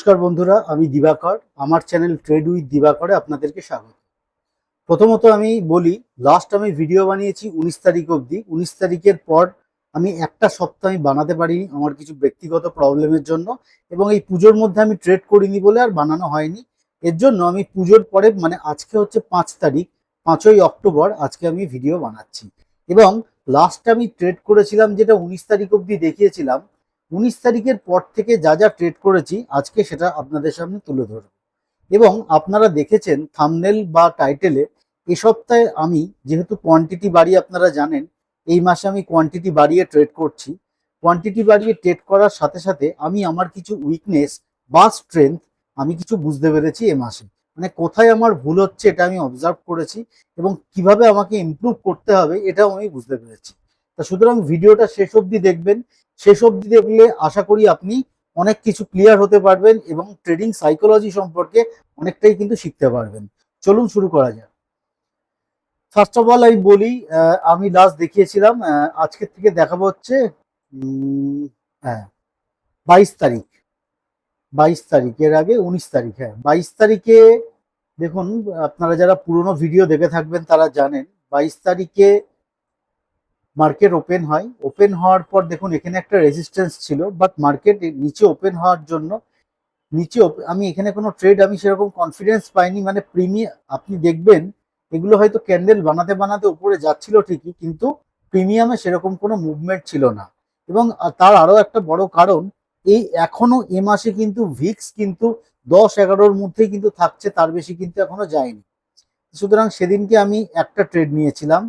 নমস্কার বন্ধুরা, আমি দিবাকর। আমার চ্যানেল ট্রেড উইথ দিবাকরে আপনাদেরকে স্বাগত। প্রথমত আমি বলি লাস্ট আমি ভিডিও বানিয়েছি উনিশ তারিখ অবধি। উনিশ তারিখের পর আমি একটা সপ্তাহ আমি বানাতে পারিনি আমার কিছু ব্যক্তিগত প্রবলেমের জন্য এবং এই পুজোর মধ্যে আমি ট্রেড করিনি বলে আর বানানো হয়নি। এর জন্য আমি পুজোর পরে মানে আজকে হচ্ছে পাঁচ তারিখ, পাঁচই অক্টোবর, আজকে আমি ভিডিও বানাচ্ছি। এবং লাস্ট আমি ট্রেড করেছিলাম যেটা উনিশ তারিখ অবধি দেখিয়েছিলাম উনিশ তারিখের পর থেকে যা যা ট্রেড করেছি, আজকে সেটা আপনাদের সামনে তুলে ধরব। এবং আপনারা দেখেছেন থামনেল বা টাইটেলে এ সপ্তাহে আমি যেহেতু কোয়ান্টিটি বাড়িয়ে আপনারা জানেন, এই মাসে আমি কোয়ান্টিটি বাড়িয়ে ট্রেড করছি। কোয়ান্টিটি বাড়িয়ে ট্রেড করার সাথে সাথে আমি আমার কিছু উইকনেস বা স্ট্রেংথ আমি কিছু বুঝতে পেরেছি এ মাসে। মানে কোথায় আমার ভুল হচ্ছে এটা আমি অবজার্ভ করেছি এবং কীভাবে আমাকে ইমপ্রুভ করতে হবে এটাও আমি বুঝতে পেরেছি। তা সুতরাং ভিডিওটা শেষ অবধি দেখবেন শেষ অবধি দেখলে আশা করি আপনি অনেক কিছু ক্লিয়ার হতে পারবেন এবং ট্রেডিং সাইকোলজি সম্পর্কে অনেকটাই কিন্তু শিখতে পারবেন। চলুন শুরু করা যাক। ফার্স্ট অফ অল আমি বলি আমি লাস্ট দেখিয়েছিলাম আজকের থেকে দেখাবো হচ্ছে হ্যাঁ বাইশ তারিখ। বাইশ তারিখ, এর আগে উনিশ তারিখ হ্যাঁ। বাইশ তারিখে, দেখুন, আপনারা যারা পুরনো ভিডিও দেখে থাকবেন তারা জানেন, বাইশ তারিখে মার্কেট ওপেন হয়। ওপেন হওয়ার পর দেখুন, এখানে একটা রেজিস্ট্যান্স ছিল বাট মার্কেট নিচে ওপেন হওয়ার জন্য, নিচে আমি এখানে কোনো ট্রেড আমি সেরকম কনফিডেন্স পাইনি মানে প্রিমিয়াম আপনি দেখবেন, এগুলো হয়তো ক্যান্ডেল বানাতে বানাতে উপরে যাচ্ছিল ঠিকই, কিন্তু প্রিমিয়ামে সেরকম কোনো মুভমেন্ট ছিল না। এবং তার আরও একটা বড় কারণ, এই এখনও এ মাসে কিন্তু ভিক্স কিন্তু দশ এগারোর মধ্যেই কিন্তু থাকছে, তার বেশি কিন্তু এখনও যায়নি। সুতরাং সেদিনকে আমি একটা ট্রেড নিয়েছিলাম।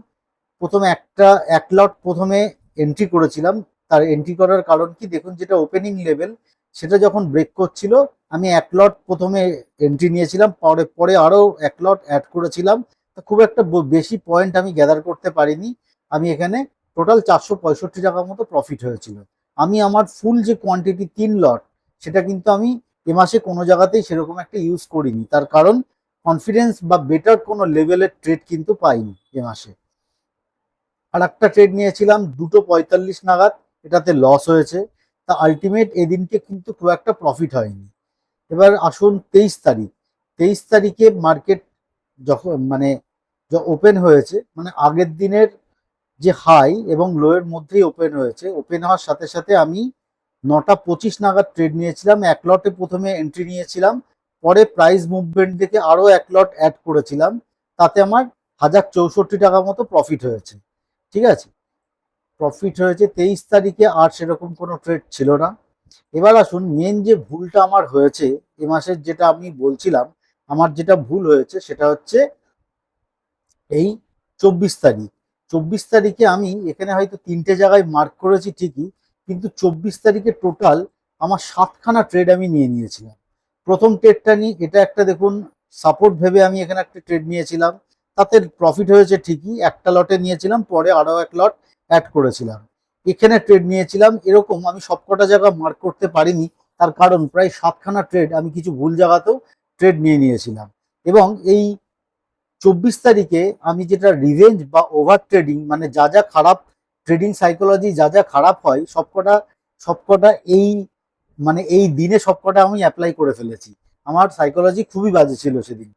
প্রথমে একটা, এক লট প্রথমে এন্ট্রি করেছিলাম। তার এন্ট্রি করার কারণ কি? দেখুন, যেটা ওপেনিং লেভেল সেটা যখন ব্রেক করছিল, আমি এক লট প্রথমে এন্ট্রি নিয়েছিলাম। পরে পরে আরও এক লট অ্যাড করেছিলাম। তা খুব একটা বেশি পয়েন্ট আমি গ্যাদার করতে পারিনি। আমি এখানে টোটাল চারশো পঁয়ষট্টি টাকার মতো প্রফিট হয়েছিল। আমি আমার ফুল যে কোয়ান্টিটি তিন লট, সেটা কিন্তু আমি এ মাসে কোনো জায়গাতেই সেরকম একটা ইউজ করিনি। তার কারণ কনফিডেন্স বা বেটার কোনো লেভেলের ট্রেড কিন্তু পাইনি এ মাসে। আর একটা ট্রেড নিয়েছিলাম, দুটো পঁয়তাল্লিশ নাগাদ, এটাতে লস হয়েছে। তা আলটিমেট এদিনকে কিন্তু খুব একটা প্রফিট হয়নি। এবার আসুন তেইশ তারিখ। তেইশ তারিখে মার্কেট যখন মানে ওপেন হয়েছে মানে আগের দিনের যে হাই এবং লোয়ের মধ্যেই ওপেন হয়েছে। ওপেন হওয়ার সাথে সাথে আমি নটা পঁচিশ নাগাদ ট্রেড নিয়েছিলাম, এক লটে প্রথমে এন্ট্রি নিয়েছিলাম। পরে প্রাইস মুভমেন্ট দেখে আরও এক লট অ্যাড করেছিলাম। তাতে আমার হাজার চৌষট্টি টাকা মতো প্রফিট হয়েছে। ঠিক আছে? প্রফিট হয়েছে তেইশ তারিখে আর সেরকম কোনো ট্রেড ছিল না। এবার আসুন মেন যে ভুলটা আমার হয়েছে এ মাসের যেটা আমি বলছিলাম, আমার যেটা ভুল হয়েছে সেটা হচ্ছে এই চব্বিশ তারিখ। চব্বিশ তারিখে আমি এখানে হয়তো তিনটে জায়গায় মার্ক করেছি ঠিকই, কিন্তু চব্বিশ তারিখে টোটাল আমার সাতখানা ট্রেড আমি নিয়ে নিয়েছিলাম। প্রথম ট্রেডটা নিই এটা একটা দেখুন সাপোর্ট ভেবে আমি এখানে একটা ট্রেড নিয়েছিলাম। তাতে প্রফিট হয়েছে ঠিকই, একটা লটে নিয়েছিলাম, পরে আরও এক লট অ্যাড করেছিলাম। এখানে ট্রেড নিয়েছিলাম, এরকম আমি সবকটা জায়গা মার্ক করতে পারিনি, তার কারণ প্রায় সাতখানা ট্রেড আমি কিছু ভুল জায়গাতেও ট্রেড নিয়ে নিয়েছিলাম। এবং এই চব্বিশ তারিখে আমি যেটা রিভেঞ্জ বা ওভার ট্রেডিং মানে যা যা খারাপ ট্রেডিং সাইকোলজি যা যা খারাপ হয়, সবকটা সবকটা এই মানে এই দিনে সবকটা আমি অ্যাপ্লাই করে ফেলেছি। আমার সাইকোলজি খুবই বাজে ছিল সেদিন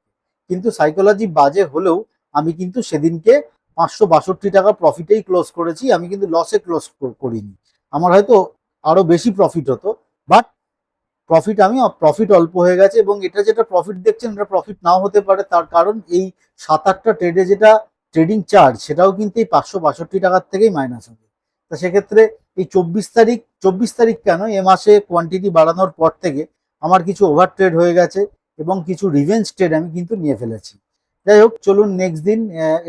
কিন্তু সাইকোলজি বাজে হলেও আমি কিন্তু সেদিনকে পাঁচশো বাষট্টি টাকা প্রফিটেই ক্লোজ করেছি, আমি কিন্তু লসে ক্লোজ করিনি। আমার হয়তো আরও বেশি প্রফিট হতো বাট প্রফিট আমি প্রফিট অল্প হয়ে গেছে এবং এটা যেটা প্রফিট দেখছেন, এটা প্রফিট নাও হতে পারে। তার কারণ এই সাত আটটা ট্রেডে যেটা ট্রেডিং চার্জ সেটাও কিন্তু এই পাঁচশো বাষট্টি টাকার থেকেই মাইনাস হবে। তা সেক্ষেত্রে এই চব্বিশ তারিখ চব্বিশ তারিখ কেন? এ মাসে কোয়ান্টিটি বাড়ানোর পর থেকে আমার কিছু ওভার ট্রেড হয়ে গেছে এবং কিছু রিভেঞ্জ ট্রেড আমি কিন্তু নিয়ে ফেলেছি। যাই হোক, চলুন নেক্সট দিন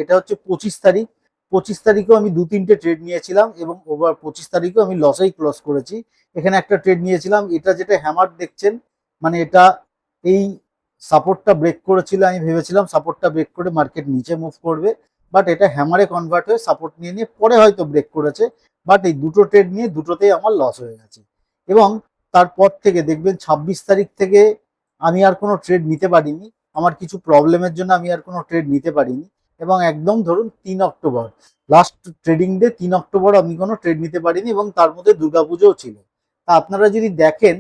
এটা হচ্ছে পঁচিশ তারিখ। পঁচিশ তারিখেও আমি দু তিনটে ট্রেড নিয়েছিলাম এবং ওভার পঁচিশ তারিখেও আমি লসেই ক্লোজ করেছি। এখানে একটা ট্রেড নিয়েছিলাম, এটা যেটা হ্যামার দেখছেন মানে এটা এই সাপোর্টটা ব্রেক করেছিল আমি ভেবেছিলাম সাপোর্টটা ব্রেক করে মার্কেট নিচে মুভ করবে বাট এটা হ্যামারে কনভার্ট হয়ে সাপোর্ট নিয়ে নিয়ে পরে হয়তো ব্রেক করেছে বাট এই দুটো ট্রেড নিয়ে দুটোতেই আমার লস হয়ে গেছে। এবং তারপর থেকে দেখবেন, ছাব্বিশ তারিখ থেকে আমি আর কোনো ট্রেড নিতে পারিনি। আমার কিছু প্রবলেমের জন্য আমি আর কোনো ট্রেড নিতে পারিনি। এবং একদম ধরুন তিন অক্টোবর লাস্ট ট্রেডিং ডে তিন অক্টোবর আমি কোনো ট্রেড নিতে পারিনি এবং তার মধ্যে দুর্গাপুজোও ছিল। তা আপনারা যদি দেখেন,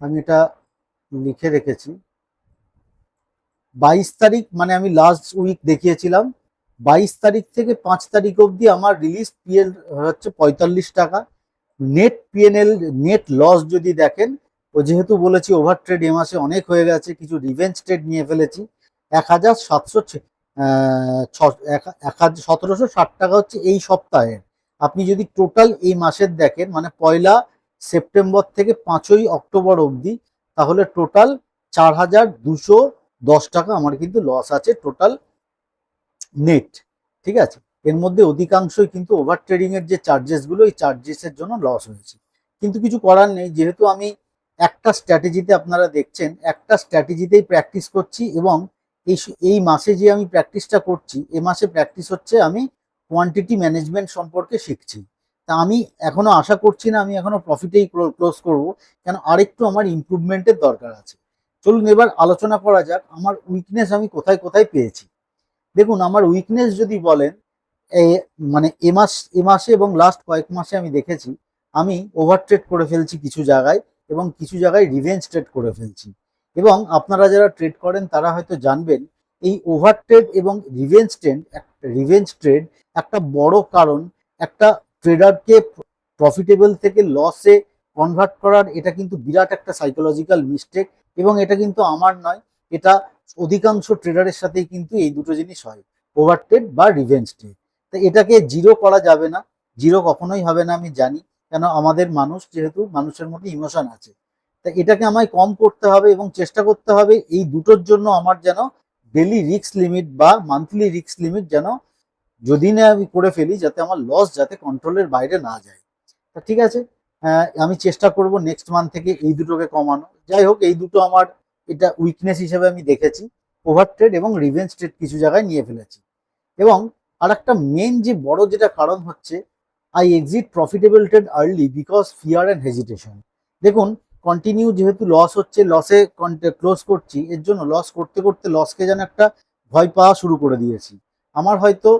আমি এটা লিখে রেখেছি। বাইশ তারিখ মানে আমি লাস্ট উইক দেখিয়েছিলাম, বাইশ তারিখ থেকে পাঁচ তারিখ অবধি আমার রিলিজ পিএল হচ্ছে পঁয়তাল্লিশ টাকা। নেট পিএনএল নেট লস যদি দেখেন ও যেহেতু বলেছি ওভার ট্রেড এ মাসে অনেক হয়ে গেছে, কিছু রিভেঞ্জ ট্রেড নিয়ে ফেলেছি। এক হাজার সাতশো এক হাজার সতেরোশো ষাট টাকা হচ্ছে এই সপ্তাহের। আপনি যদি টোটাল এই মাসের দেখেন মানে পয়লা সেপ্টেম্বর থেকে পাঁচই অক্টোবর অবধি, তাহলে টোটাল চার হাজার দুশো দশ টাকা আমার কিন্তু লস আছে টোটাল নেট ঠিক আছে? এর মধ্যে অধিকাংশই কিন্তু ওভার ট্রেডিং এর যে চার্জেসগুলো এই চার্জেসের জন্য লস হয়েছে। কিন্তু কিছু করার নেই, যেহেতু আমি একটা স্ট্র্যাটেজিতে আপনারা দেখছেন, একটা স্ট্র্যাটেজিতেই প্র্যাকটিস করছি এবং এই এই মাসে যে আমি প্র্যাকটিসটা করছি, এ মাসে প্র্যাকটিস হচ্ছে আমি কোয়ান্টিটি ম্যানেজমেন্ট সম্পর্কে শিখছি। তা আমি এখনও আশা করছি না আমি এখনও প্রফিটেই ক্লোজ করব, কেন আরেকটু আমার ইমপ্রুভমেন্টের দরকার আছে। চলুন এবার আলোচনা করা যাক, আমার উইকনেস আমি কোথায় কোথায় পেয়েছি। দেখুন, আমার উইকনেস যদি বলেন মানে এ মাস, এ মাসে এবং লাস্ট কয়েক মাসে আমি দেখেছি, আমি ওভার ট্রেড করে ফেলছি কিছু জায়গায় এবং কিছু জায়গায় রিভেঞ্জ ট্রেড করে ফেলছি। এবং আপনারা যারা ট্রেড করেন, তারা হয়তো জানবেন, এই ওভার ট্রেড এবং রিভেঞ্জ ট্রেড রিভেঞ্জ ট্রেড একটা বড় কারণ, একটা ট্রেডারকে প্রফিটেবল থেকে লসে কনভার্ট করার এটা কিন্তু বিরাট একটা সাইকোলজিক্যাল মিস্টেক এবং এটা কিন্তু আমার নয়, এটা অধিকাংশ ট্রেডারের সাথেই কিন্তু এই দুটো জিনিস হয় ওভার ট্রেড বা রিভেঞ্জ ট্রেড তো এটাকে জিরো করা যাবে না জিরো কখনোই হবে না, আমি জানি। কেন আমাদের মানুষ যেহেতু মানুষের মধ্যে ইমোশন আছে। তা এটাকে আমায় কম করতে হবে এবং চেষ্টা করতে হবে এই দুটোর জন্য আমার যেন ডেলি রিক্স লিমিট বা মান্থলি রিক্স লিমিট যেন যদি না আমি করে ফেলি যাতে আমার লস যাতে কন্ট্রোলের বাইরে না যায়। তা ঠিক আছে আহ, আমি চেষ্টা করব নেক্সট মান্থ থেকে এই দুটোকে কমানো যাই হোক এই দুটো আমার এটা উইকনেস হিসেবে আমি দেখেছি ওভার ট্রেড এবং রিভেঞ্জ ট্রেড কিছু জায়গায় নিয়ে ফেলেছি। এবং আর একটা মেন যে বড় যেটা কারণ হচ্ছে I exit profitable trade early because fear and hesitation দেখুন কন্টিনিউ যেহেতু লস হচ্ছে লসে ক্লোজ করছি, এর জন্য লস করতে করতে লসকে যেন একটা ভয় পাওয়া শুরু করে দিয়েছি। আমার হয়তো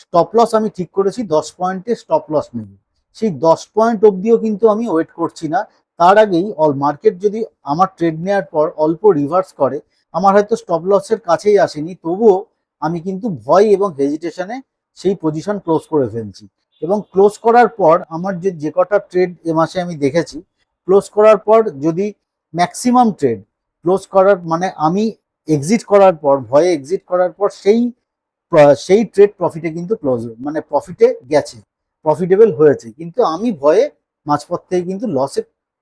স্টপ লস আমি ঠিক করেছি, দশ পয়েন্টে স্টপ লস নেব সেই দশ পয়েন্ট অবধিও কিন্তু আমি ওয়েট করছি না। তার আগেই অল মার্কেট যদি আমার ট্রেড নেওয়ার পর অল্প রিভার্স করে, আমার হয়তো স্টপ লসের কাছেই আসেনি, তবুও আমি কিন্তু ভয় এবং হেজিটেশনে সেই পজিশন ক্লোজ করে ফেলছি। এবং ক্লোজ করার পর আমার যে যে কটা ট্রেড এ মাসে আমি দেখেছি ক্লোজ করার পর যদি ম্যাক্সিমাম ট্রেড ক্লোজ করার মানে আমি এক্সিট করার পর, ভয়ে এক্সিট করার পর সেই সেই ট্রেড প্রফিটে কিন্তু ক্লোজ মানে প্রফিটে গেছে প্রফিটেবল হয়েছে। কিন্তু আমি ভয়ে মাঝপথ থেকে কিন্তু লসে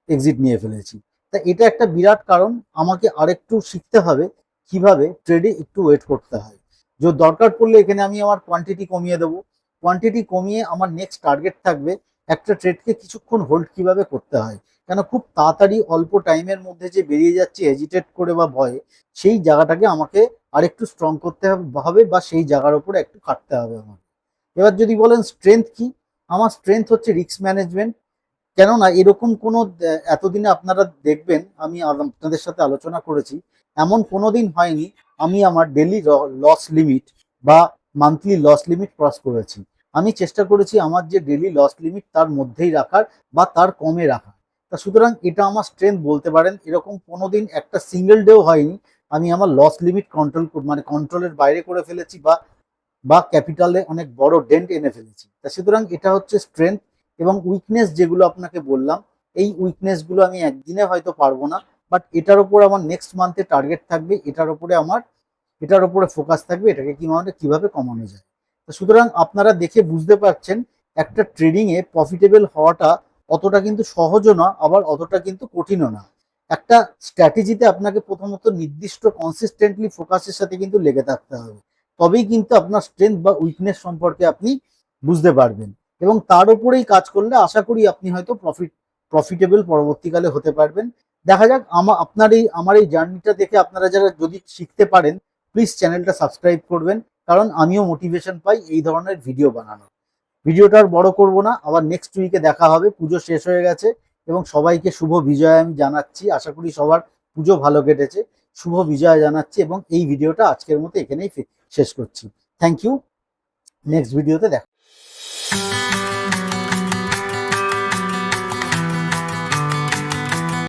এক্সিট নিয়ে ফেলেছি। তা এটা একটা বিরাট কারণ, আমাকে আরেকটু শিখতে হবে কীভাবে ট্রেডে একটু ওয়েট করতে হয়। যে দরকার পড়লে এখানে আমি আমার কোয়ান্টিটি কমিয়ে দেবো। কোয়ান্টিটি কমিয়ে আমার নেক্সট টার্গেট থাকবে, একটা ট্রেডকে কিছুক্ষণ হোল্ড কীভাবে করতে হয়? কেন খুব তাড়াতাড়ি অল্প টাইমের মধ্যে যে বেরিয়ে যাচ্ছে হেজিটেট করে বা ভয়ে, সেই জায়গাটাকে আমাকে আরেকটু স্ট্রং করতে হবে- বা সেই জায়গার উপরে একটু কাটতে হবে আমার এবার যদি বলেন স্ট্রেংথ কি? আমার স্ট্রেংথ হচ্ছে রিস্ক ম্যানেজমেন্ট কেননা এরকম কোনো এতদিনে আপনারা দেখবেন, আমি আপনাদের সাথে আলোচনা করেছি, এমন কোনো দিন হয়নি, আমি আমার ডেলি লস লিমিট বা মান্থলি লস লিমিট ক্রস করেছি। আমি চেষ্টা করেছি আমার যে ডেলি লস লিমিট তার মধ্যেই রাখার বা তার কমে রাখার। তা সুতরাং এটা আমার স্ট্রেংথ বলতে পারেন, এরকম কোনোদিন একটা সিঙ্গেল ডেও হয়নি। আমি আমার লস লিমিট কন্ট্রোল মানে কন্ট্রোলের বাইরে করে ফেলেছি বা বা ক্যাপিটালে অনেক বড় ডেন্ট এনে ফেলেছি। তা সুতরাং এটা হচ্ছে স্ট্রেংথ এবং উইকনেস যেগুলো আপনাকে বললাম, এই উইকনেসগুলো আমি একদিনে হয়তো পারব না বাট এটার উপর আমার নেক্সট মান্থে টার্গেট থাকবে, এটার উপরে আমার এটার উপরে ফোকাস থাকবে, এটাকে কীভাবে কীভাবে কমানো যায়? তো সুতরাং আপনারা দেখে বুঝতে পারছেন একটা ট্রেডিংয়ে প্রফিটেবল হওয়াটা অতটা কিন্তু সহজও না, আবার অতটা কিন্তু কঠিনও না। একটা স্ট্র্যাটেজিতে আপনাকে প্রথমত নির্দিষ্ট কনসিস্টেন্টলি ফোকাসের সাথে কিন্তু লেগে থাকতে হবে। তবেই কিন্তু আপনার স্ট্রেংথ বা উইকনেস সম্পর্কে আপনি বুঝতে পারবেন। এবং তার উপরেই কাজ করলে আশা করি আপনি হয়তো প্রফিট প্রফিটেবল পরবর্তীকালে হতে পারবেন। দেখা যাক আমার আপনার এই, আমার এই জার্নিটা দেখে আপনারা যারা যদি শিখতে পারেন প্লিজ চ্যানেলটা সাবস্ক্রাইব করবেন, কারণ আমিও মোটিভেশন পাই এই ধরনের ভিডিও বানানোর। ভিডিওটা আর বড় করব না, আবার নেক্সট উইকে দেখা হবে, পুজো শেষ হয়ে গেছে, এবং সবাইকে শুভ বিজয় আমি জানাচ্ছি, আশা করি সবার পুজো ভালো কেটেছে, শুভ বিজয় জানাচ্ছি, এবং এই ভিডিওটা আজকের মতো এখানেই শেষ করছি। থ্যাংক ইউ নেক্সট ভিডিওতে দেখা